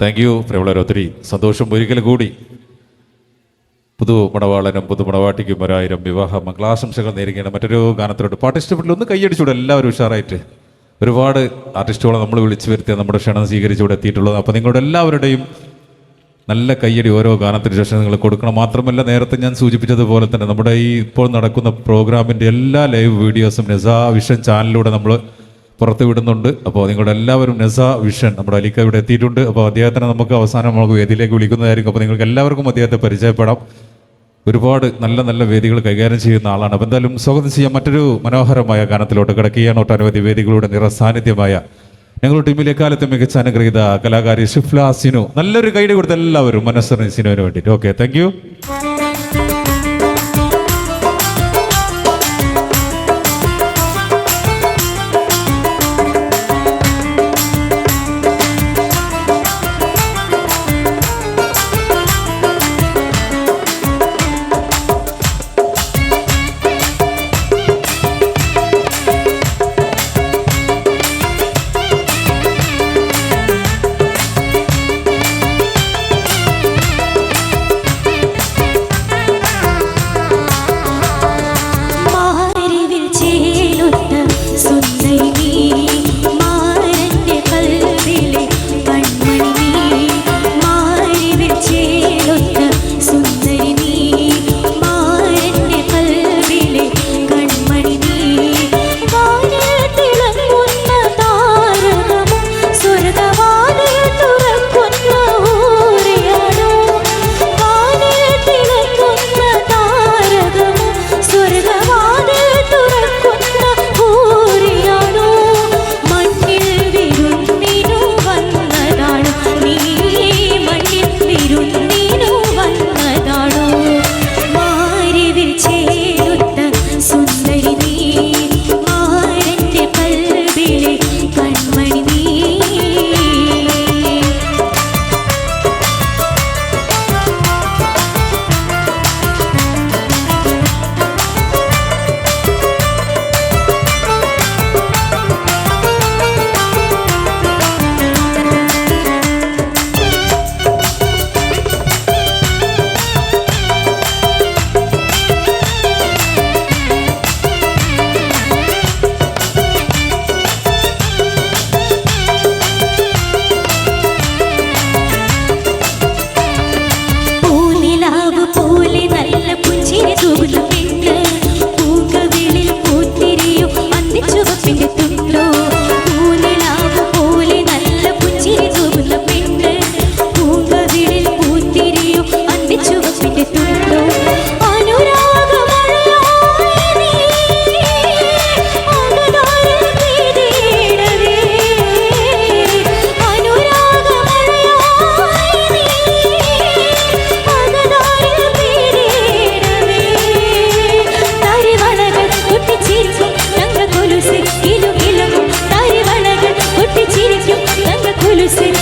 Thank you പ്രിയമുള്ളവർ ഒത്തിരി സന്തോഷം ഒരിക്കൽ കൂടി. പുതു മണവാളനും പുതു മണവാട്ടിക്കും ഒരായിരം വിവാഹ മംഗളാശംസകൾ നേരിടുകയാണ് മറ്റൊരു ഗാനത്തിലോട്ട്. പാട്ട് ഒന്ന് കൈയടിച്ചൂടെ എല്ലാവരും ഉഷാറായിട്ട്. ഒരുപാട് ആർട്ടിസ്റ്റുകളെ നമ്മൾ വിളിച്ചു വരുത്തിയ നമ്മുടെ ക്ഷണം സ്വീകരിച്ചുകൂടെ എത്തിയിട്ടുള്ളത്. അപ്പോൾ നിങ്ങളുടെ എല്ലാവരുടെയും നല്ല കയ്യടി ഓരോ ഗാനത്തിന് ശേഷം നിങ്ങൾ കൊടുക്കണം. മാത്രമല്ല നേരത്തെ ഞാൻ സൂചിപ്പിച്ചതുപോലെ തന്നെ നമ്മുടെ ഈ ഇപ്പോൾ നടക്കുന്ന പ്രോഗ്രാമിന്റെ എല്ലാ ലൈവ് വീഡിയോസും നെസാ വിഷൻ ചാനലിലൂടെ നമ്മൾ പുറത്ത് വിടുന്നുണ്ട്. അപ്പോൾ നിങ്ങളുടെ എല്ലാവരും നെസ വിഷൻ നമ്മുടെ അലിക്ക ഇവിടെ എത്തിയിട്ടുണ്ട്. അപ്പോൾ അദ്ദേഹത്തിനെ നമുക്ക് അവസാനം നമുക്ക് വേദിയിലേക്ക് വിളിക്കുന്നതായിരിക്കും. അപ്പോൾ നിങ്ങൾക്ക് എല്ലാവർക്കും അദ്ദേഹത്തെ പരിചയപ്പെടാം. ഒരുപാട് നല്ല നല്ല വേദികൾ കൈകാര്യം ചെയ്യുന്ന ആളാണ്. അപ്പോൾ എന്തായാലും സ്വാഗതം ചെയ്യാൻ മറ്റൊരു മനോഹരമായ ഗാനത്തിലോട്ട് കിടക്കുകയാണ്. ഒട്ടനവധി വേദികളുടെ നിറസാന്നിധ്യമായ ഞങ്ങളുടെ ടീമിലെ കാലത്തെ മികച്ച അനുഗ്രഹീത കലാകാരി ഷിഫ്ല സിനു. നല്ലൊരു കൈഡ് കൊടുത്ത എല്ലാവരും മനസ്സറിഞ്ഞ് സിനുവിന് വേണ്ടിയിട്ട്. Okay thank le